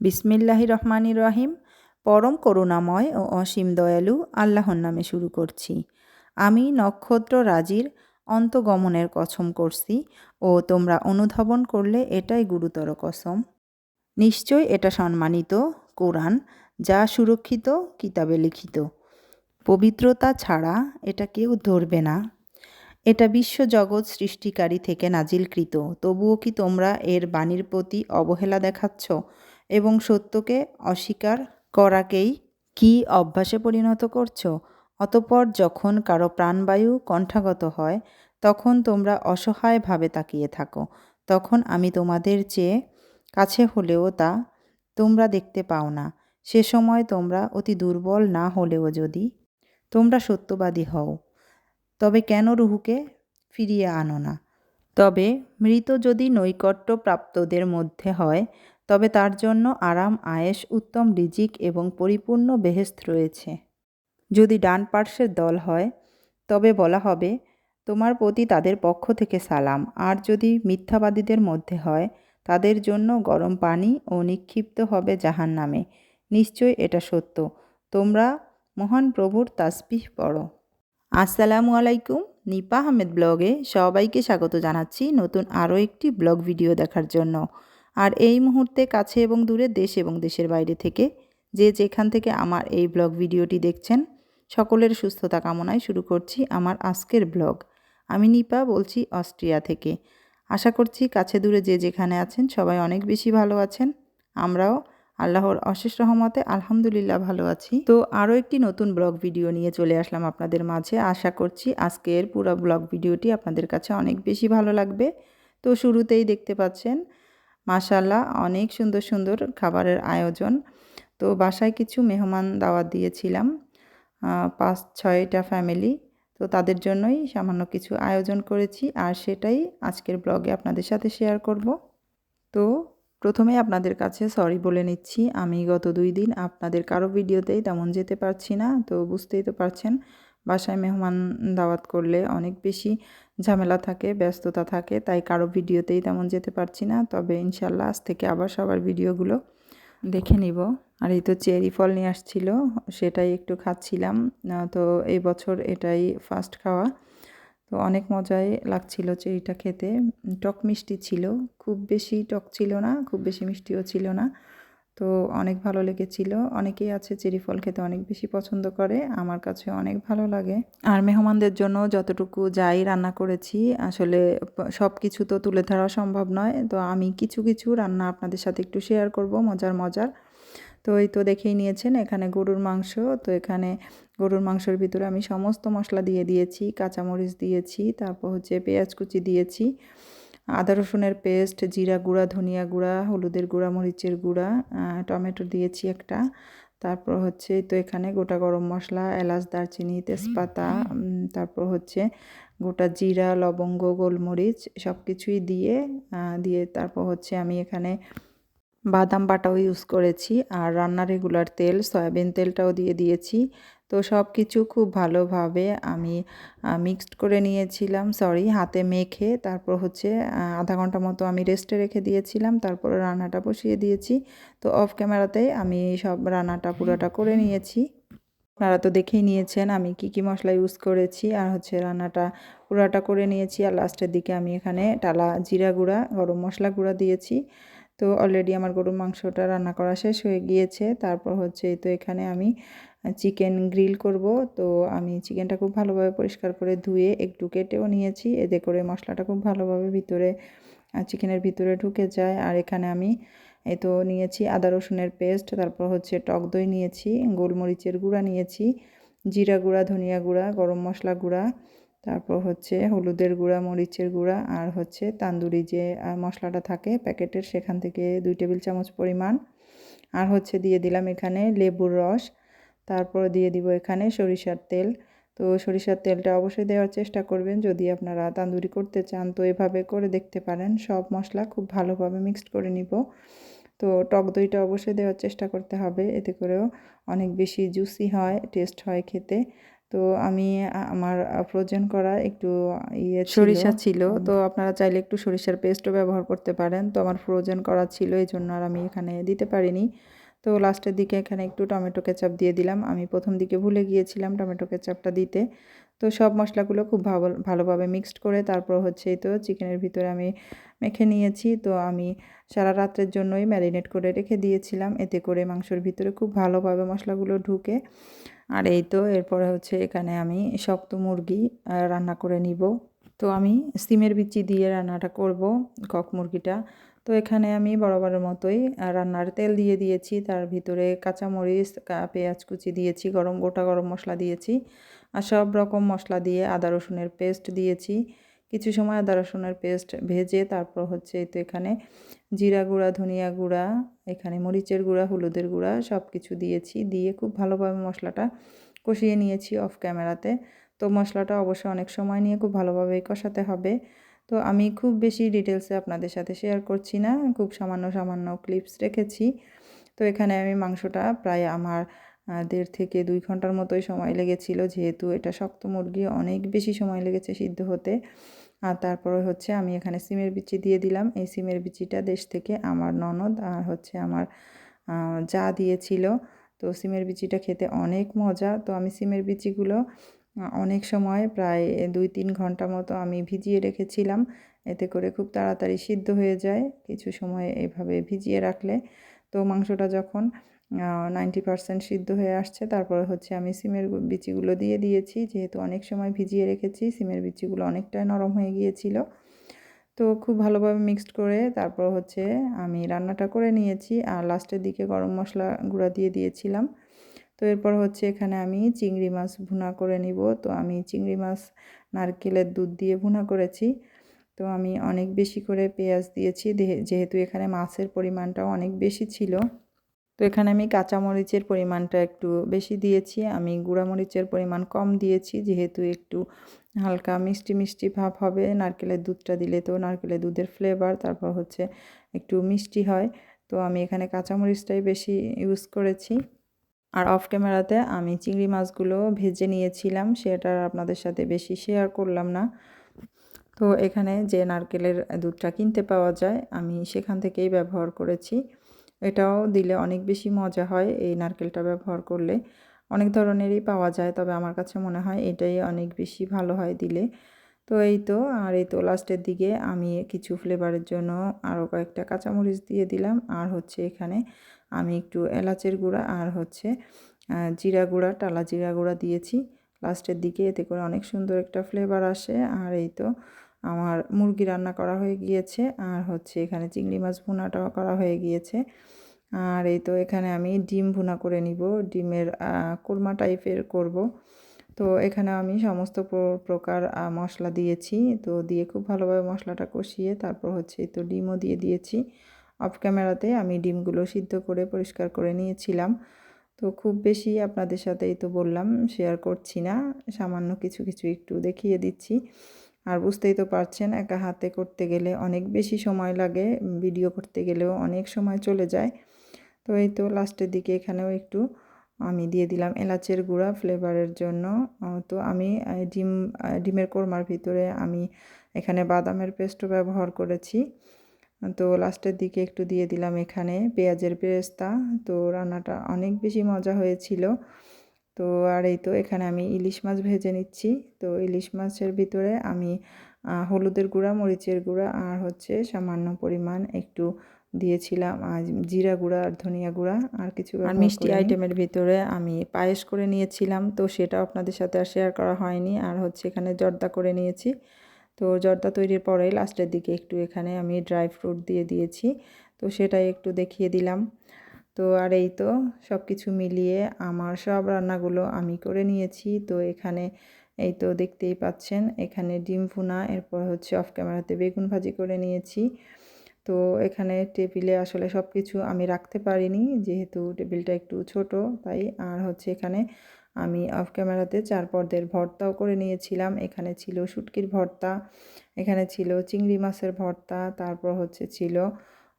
বিসমিল্লাহি রহমানি রহিম। পরম করুণাময় ও অসীম দয়ালু আল্লাহর নামে শুরু করছি। আমি নক্ষত্র রাজির অন্তগমনের কসম করছি ও তোমরা অনুধাবন করলে এটাই গুরুতর কসম। নিশ্চয় এটা সম্মানিত কোরআন যা সুরক্ষিত, কিতাবে লিখিত। পবিত্রতা ছাড়া এটা কেউ ধরবে না। এটা বিশ্বজগৎ সৃষ্টিকারী থেকে নাজিলকৃত। তবুও কি তোমরা এর বাণীর প্রতি অবহেলা দেখাচ্ছ? এবং সত্যকে অস্বীকার করাকেই কি অভ্যাসে পরিণত করছ? অতপর যখন কারও প্রাণবায়ু কণ্ঠাগত হয়, তখন তোমরা অসহায়ভাবে তাকিয়ে থাকো। তখন আমি তোমাদের চেয়ে কাছে হলেও তা তোমরা দেখতে পাও না। সে সময় তোমরা অতি দুর্বল না হলেও যদি তোমরা সত্যবাদী হও, তবে কেন রুহুকে ফিরিয়ে আনো না? তবে মৃত যদি নৈকট্য প্রাপ্তদের মধ্যে হয় তবে তার জন্য আরাম আয়েস উত্তম রিজিক এবং পরিপূর্ণ বেহেস্ত রয়েছে। যদি ডান পার্শ্বের দল হয়, তবে বলা হবে, তোমার প্রতি তাদের পক্ষ থেকে সালাম। আর যদি মিথ্যাবাদীদের মধ্যে হয়, তাদের জন্য গরম পানি ও নিক্ষিপ্ত হবে জাহান নামে নিশ্চয় এটা সত্য। তোমরা মহান প্রভুর তাসবিহ পড়ো। আসসালামু আলাইকুম। নিপা আহমেদ ব্লগে সবাইকে স্বাগত জানাচ্ছি নতুন আরও একটি ব্লগ ভিডিও দেখার জন্য। আর এই মুহূর্তে কাছে এবং দূরে দেশ এবং দেশের বাইরে থেকে যে যেখান থেকে আমার এই ব্লগ ভিডিওটি দেখছেন, সকলের সুস্থতা কামনায় শুরু করছি আমার আজকের ব্লগ। আমি নিপা বলছি অস্ট্রিয়া থেকে। আশা করছি কাছে দূরে যে যেখানে আছেন সবাই অনেক বেশি ভালো আছেন। আমরাও আল্লাহর অশেষ রহমতে আলহামদুলিল্লাহ ভালো আছি। তো আরও একটি নতুন ব্লগ ভিডিও নিয়ে চলে আসলাম আপনাদের মাঝে। আশা করছি আজকের পুরো ব্লগ ভিডিওটি আপনাদের কাছে অনেক বেশি ভালো লাগবে। তো শুরুতেই দেখতে পাচ্ছেন মাশাল্লাহ অনেক সুন্দর সুন্দর খাবারের আয়োজন। তো বাসায় কিছু মেহমান দাওয়াত দিয়েছিলাম পাঁচ ছয়টা ফ্যামিলি। তো তাদের জন্যই সামান্য কিছু আয়োজন করেছি আর সেটাই আজকের ব্লগে আপনাদের সাথে শেয়ার করব। তো প্রথমে আপনাদের কাছে সরি বলে নিচ্ছি, আমি গত দুই দিন আপনাদের কারও ভিডিওতেই তেমন যেতে পারছি না, তো বুঝতেই তো পারছেন। বাসায় মেহমান দাওয়াত করলে অনেক বেশি ঝামেলা থাকে, ব্যস্ততা থাকে, তাই কারও ভিডিওতেই তেমন যেতে পারছি না। তবে ইনশাল্লাহ আজ থেকে আবার সবার ভিডিওগুলো দেখে নিব। আর এই তো চেরি ফল নিয়ে আসছিল, সেটাই একটু খাচ্ছিলাম। তো এই বছর এটাই ফার্স্ট খাওয়া। তো অনেক মজাই লাগছিল চেরিটা খেতে। টক মিষ্টি ছিল। খুব বেশি টক ছিল না, খুব বেশি মিষ্টিও ছিল না। তো অনেক ভালো লেগেছিল। অনেকেই আছে চেরি ফল খেতে অনেক বেশি পছন্দ করে, আমার কাছে অনেক ভালো লাগে। আর মেহমানদের জন্য যতটুকু যাই রান্না করেছি, আসলে সব কিছু তো তুলে ধরা সম্ভব নয়। তো আমি কিছু কিছু রান্না আপনাদের সাথে একটু শেয়ার করব, মজার মজার। তো এই তো দেখেই নিয়েছেন, এখানে গরুর মাংস। তো এখানে গরুর মাংসের ভিতরে আমি সমস্ত মশলা দিয়ে দিয়েছি, কাঁচামরিচ দিয়েছি, তারপর হচ্ছে পেঁয়াজ কুচি দিয়েছি। আদা রসুনের পেস্ট, জিরা গুঁড়া, ধনিয়া গুঁড়া, হলুদের গুঁড়া, মরিচের গুঁড়া টমেটো দিয়েছি একটা। তারপর হচ্ছে তো এখানে গোটা গরম মশলা, এলাচ, দারচিনি, তেজপাতা তারপর হচ্ছে গোটা জিরা, লবঙ্গ, গোলমরিচ সব কিছুই দিয়ে দিয়ে তারপর হচ্ছে আমি এখানে বাদাম বাটাও ইউজ করেছি। আর রান্না রেগুলার তেল, সয়াবিন তেলটাও দিয়ে দিয়েছি। তো সব কিছু খুব ভালোভাবে আমি মিক্সড করে নিয়েছিলাম। সরি হাতে মেখে তারপর হচ্ছে আধা ঘণ্টা মতো আমি রেস্টে রেখে দিয়েছিলাম। তারপর রান্নাটা বসিয়ে দিয়েছি। তো অফ ক্যামেরাতে আমি সব রান্নাটা পুরোটা করে নিয়েছি। আপনারা তো দেখেই নিয়েছেন আমি কি কি মশলা ইউজ করেছি। আর হচ্ছে রান্নাটা পুরাটা করে নিয়েছি। আর লাস্টের দিকে আমি এখানে টালা জিরা গুঁড়া, গরম মশলা গুঁড়া দিয়েছি। তো অলরেডি আমার গরুর মাংসটা রান্না করা শেষ হয়ে গিয়েছে। তারপর হচ্ছে তো এখানে আমি চিকেন গ্রিল করব। তো আমি চিকেনটা খুব ভালোভাবে পরিষ্কার করে ধুয়ে একটু কেটেও নিয়েছি। এতে করে মশলাটা খুব ভালোভাবে ভিতরে চিকেনের ভিতরে ঢুকে যায়। আর এখানে আমি এই তো নিয়েছি আদা রসুনের পেস্ট, তারপর হচ্ছে টক দই নিয়েছি, গোলমরিচের গুঁড়া নিয়েছি, জিরা গুঁড়া, ধনিয়া গুঁড়া, গরম মশলা গুঁড়া, তারপর হচ্ছে হলুদের গুঁড়া, মরিচের গুঁড়া, আর হচ্ছে তান্দুরি যে মশলাটা থাকে প্যাকেটের, সেখান থেকে দুই টেবিল চামচ পরিমাণ। আর হচ্ছে দিয়ে দিলাম এখানে লেবুর রস। তারপর দিয়ে দিব এখানে সরিষার তেল। তো সরিষার তেলটা অবশ্যই দেওয়ার চেষ্টা করবেন। যদি আপনারা তান্দুরি করতে চান তো এভাবে করে দেখতে পারেন। সব মশলা খুব ভালোভাবে মিক্সড করে নিব। তো টক দইটা অবশ্যই দেওয়ার চেষ্টা করতে হবে। এতে করেও অনেক বেশি জুসি হয় টেস্ট হয় খেতে। তো আমি আমার ফ্রোজেন করা একটু ইয়ে সরিষা ছিল। তো আপনারা চাইলে একটু সরিষার পেস্টও ব্যবহার করতে পারেন। তো আমার ফ্রোজেন করা ছিল এই জন্য আর আমি এখানে দিতে পারিনি। তো লাস্টের দিকে এখানে একটু টমেটো কেচাপ দিয়ে দিলাম। আমি প্রথম দিকে ভুলে গিয়েছিলাম টমেটো কেচাপটা দিতে। তো সব মশলাগুলো খুব ভালো ভালোভাবে মিক্সড করে তারপর হচ্ছে তো চিকেনের ভিতরে আমি মেখে নিয়েছি। তো আমি সারা রাত্রের জন্যই ম্যারিনেট করে রেখে দিয়েছিলাম। এতে করে মাংসর ভিতরে খুব ভালোভাবে মশলাগুলো ঢুকে। আর এই তো এরপরে হচ্ছে এখানে আমি শক্ত মুরগি রান্না করে নিব। তো আমি সিমের বিচি দিয়ে রান্নাটা করব, কক মুরগিটা। তো এখানে আমি বরাবরের মতোই রান্নার তেল দিয়ে দিয়েছি, তার ভিতরে কাঁচামরিচ পেঁয়াজ কুচি দিয়েছি, গরম, গোটা গরম মশলা দিয়েছি, আর সব রকম মশলা দিয়ে আদা রসুনের পেস্ট দিয়েছি। কিছু সময় আদা রসুনের পেস্ট ভেজে, তারপর হচ্ছে তো এখানে জিরা গুঁড়া, ধনিয়া গুঁড়া, এখানে মরিচের গুঁড়া, হলুদের গুঁড়া সব কিছু দিয়েছি, দিয়ে খুব ভালোভাবে মশলাটা কষিয়ে নিয়েছি অফ ক্যামেরাতে তো। মশলাটা অবশ্যই অনেক সময় নিয়ে খুব ভালোভাবেই কষাতে হবে। তো আমি খুব বেশি ডিটেলসে আপনাদের সাথে শেয়ার করছি না, খুব সামান্য সামান্য ক্লিপস রেখেছি। তো এখানে আমি মাংসটা প্রায় আমার দেড় থেকে দুই ঘণ্টার মতোই সময় লেগেছিল, যেহেতু এটা শক্ত মুরগি, অনেক বেশি সময় লেগেছে সিদ্ধ হতে। আর তারপরে হচ্ছে আমি এখানে সিমের বিচি দিয়ে দিলাম। এই সিমের বিচিটা দেশ থেকে আমার ননদ আর হচ্ছে আমার যা দিয়েছিল। তো সিমের বিচিটা খেতে অনেক মজা। তো আমি সিমের বিচিগুলো অনেক সময় প্রায় দুই তিন ঘণ্টা মতো আমি ভিজিয়ে রেখেছিলাম। এতে করে খুব তাড়াতাড়ি সিদ্ধ হয়ে যায় কিছু সময় এভাবে ভিজিয়ে রাখলে। তো মাংসটা যখন নাইনটি পারসেন্ট সিদ্ধ হয়ে আসছে, তারপরে হচ্ছে আমি সিমের বিচিগুলো দিয়ে দিয়েছি। যেহেতু অনেক সময় ভিজিয়ে রেখেছি, সিমের বিচিগুলো অনেকটাই নরম হয়ে গিয়েছিল। তো খুব ভালোভাবে মিক্সড করে তারপর হচ্ছে আমি রান্নাটা করে নিয়েছি। আর লাস্টের দিকে গরম মশলা গুঁড়া দিয়ে দিয়েছিলাম। তো এরপর হচ্ছে এখানে আমি চিংড়ি মাছ ভুনা করে নিব। তো আমি চিংড়ি মাছ, নারকেলের দুধ দিয়ে ভুনা করেছি। তো আমি অনেক বেশি করে পেঁয়াজ দিয়েছি। যেহেতু এখানে মাছের পরিমাণটাও অনেক বেশি ছিল। তো এখানে আমি কাঁচামরিচের পরিমাণটা একটু বেশি দিয়েছি। আমি গুঁড়ামরিচের পরিমাণ কম দিয়েছি। যেহেতু একটু হালকা মিষ্টি মিষ্টি ভাব হবে, নারকেলের দুধটা দিলে তো নারকেলের দুধের ফ্লেভার তারপর হচ্ছে একটু মিষ্টি হয়। তো আমি এখানে কাঁচামরিচটাই বেশি ইউজ করেছি। আর অফ ক্যামেরাতে আমি চিংড়ি মাছগুলো ভেজে নিয়েছিলাম, সেটা আপনাদের সাথে বেশি শেয়ার করলাম না। তো এখানে যে নারকেলের দুধটা কিনতে পাওয়া যায়, আমি সেখান থেকেই ব্যবহার করেছি। এটাও দিলে অনেক বেশি মজা হয় এই নারকেলটা ব্যবহার করলে। অনেক ধরনেরই পাওয়া যায়, তবে আমার কাছে মনে হয় এটাই অনেক বেশি ভালো হয় দিলে। তো এই তো, আর এই তো লাস্টের দিকে আমি কিছু ফ্লেভারের জন্য আরও কয়েকটা কাঁচামরিচ দিয়ে দিলাম, আর হচ্ছে এখানে আমি একটু এলাচের গুঁড়া আর হচ্ছে জিরা গুঁড়া, টালা জিরা গুঁড়া দিয়েছি। লাস্টের দিকে এতে করে অনেক সুন্দর একটা ফ্লেভার আসে। আর এই তো আমার মুরগি রান্না করা হয়ে গিয়েছে। আর হচ্ছে এখানে চিংড়ি মাছ ভুনাটাও করা হয়ে গিয়েছে। আর এই তো এখানে আমি ডিম ভুনা করে নিব। ডিমের কোরমা টাইপের করব। তো এখানে আমি সমস্ত প্র- প্রকার মশলা দিয়েছি। তো দিয়ে খুব ভালোভাবে মশলাটা কষিয়ে তারপর হচ্ছে এই তো ডিমও দিয়ে দিয়েছি। অফ ক্যামেরাতে আমি ডিমগুলো সিদ্ধ করে পরিষ্কার করে নিয়েছিলাম। তো খুব বেশি আপনাদের সাথেই তো বললাম শেয়ার করছি না। সামান্য কিছু কিছু একটু দেখিয়ে দিচ্ছি। আর বুঝতেই তো পারছেন, একা হাতে করতে গেলে অনেক বেশি সময় লাগে ভিডিও করতে গেলেও অনেক সময় চলে যায়। তো এই তো লাস্টের দিকে এখানেও একটু আমি দিয়ে দিলাম এলাচের গুঁড়া ফ্লেভারের জন্য। তো আমি ডিম ডিমের কোরমার ভিতরে আমি এখানে বাদামের পেস্টও ব্যবহার করেছি। তো লাস্টের দিকে একটু দিয়ে দিলাম এখানে পেঁয়াজের পেস্তা। তো রান্নাটা অনেক বেশি মজা হয়েছিল। তো আর এই তো এখানে আমি ইলিশ মাছ ভেজে নিচ্ছি। তো ইলিশ মাছের ভিতরে আমি হলুদের গুঁড়া মরিচের গুঁড়া আর হচ্ছে সামান্য পরিমাণ একটু দিয়েছিলাম। আর জিরা গুঁড়া আর ধনিয়া গুঁড়া আর কিছু আর মিষ্টি আইটেমের ভিতরে আমি পায়েস করে নিয়েছিলাম। তো সেটাও আপনাদের সাথে আর শেয়ার করা হয়নি। আর হচ্ছে এখানে জর্দা করে নিয়েছি। তো জর্দা তৈরির পরেই লাস্টের দিকে একটু এখানে আমি ড্রাই ফ্রুট দিয়ে দিয়েছি। তো সেটাই একটু দেখিয়ে দিলাম। তো আর এই তো সব কিছু মিলিয়ে আমার সব রান্নাগুলো আমি করে নিয়েছি। তো এখানে এই তো দেখতেই পাচ্ছেন, এখানে ডিম ভুনা, এরপর হচ্ছে অফ ক্যামেরাতে বেগুন ভাজি করে নিয়েছি। তো এখানে টেবিলে আসলে সব কিছু আমি রাখতে পারিনি, যেহেতু টেবিলটা একটু ছোট, তাই আর হচ্ছে এখানে আমি অফ ক্যামেরাতে চার পর্দের ভর্তাও করে নিয়েছিলাম। এখানে ছিল শুটকির ভর্তা, এখানে ছিল চিংড়ি মাছের ভর্তা, তারপর হচ্ছে ছিল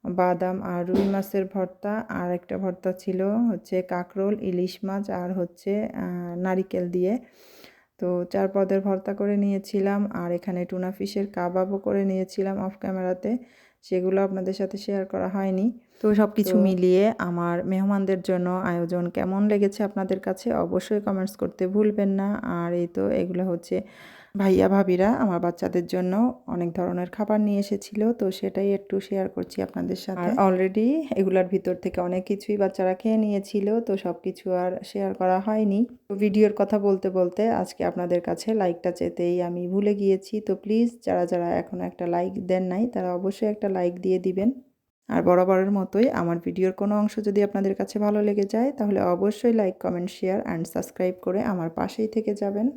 বাদাম আর রুই মাছের ভর্তা, আর একটা ভর্তা ছিল হচ্ছে কাঁকরোল, ইলিশ মাছ আর হচ্ছে নারিকেল দিয়ে। তো চার পদের ভর্তা করে নিয়েছিলাম, আর এখানে টুনা ফিশের কাবাবও করে নিয়েছিলাম অফ ক্যামেরাতে সেগুলো আপনাদের সাথে শেয়ার করা হয়নি। তো সব কিছু মিলিয়ে আমার মেহমানদের জন্য আয়োজন কেমন লেগেছে আপনাদের কাছে অবশ্যই কমেন্টস করতে ভুলবেন না। আর এই তো এগুলো হচ্ছে ভাইয়া, ভাবিরা আমার বাচ্চাদের জন্য অনেক ধরনের খাবার নিয়ে এসেছিল, তো সেটাই একটু শেয়ার করছি আপনাদের সাথে। অলরেডি এগুলার ভিতর থেকে অনেক কিছুই বাচ্চারা খেয়ে নিয়েছিল, তো সব কিছু আর শেয়ার করা হয়নি। তো ভিডিওর কথা বলতে বলতে আজকে আপনাদের কাছে লাইকটা চেতেই আমি ভুলে গিয়েছি, তো প্লিজ যারা যারা এখনও একটা লাইক দেন নাই, তারা অবশ্যই একটা লাইক দিয়ে দিবেন। আর বরাবরের মতোই আমার ভিডিওর কোনো অংশ যদি আপনাদের কাছে ভালো লেগে যায়, তাহলে অবশ্যই like comment share and subscribe করে আমার পাশেই থেকে যাবেন।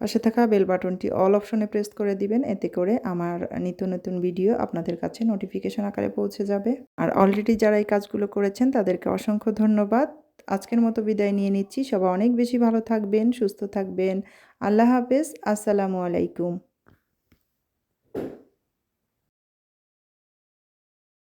পাশে থাকা বেল বাটনটি অল অপশনে প্রেস করে দিবেন। এতে করে আমার নিত্য নতুন ভিডিও আপনাদের কাছে নোটিফিকেশন আকারে পৌঁছে যাবে। আর অলরেডি যারা এই কাজগুলো করেছেন, তাদেরকে অসংখ্য ধন্যবাদ। আজকের মতো বিদায় নিয়ে নিচ্ছি। সবাই অনেক বেশি ভালো থাকবেন, সুস্থ থাকবেন। আল্লাহ হাফেজ। আসসালামু আলাইকুম।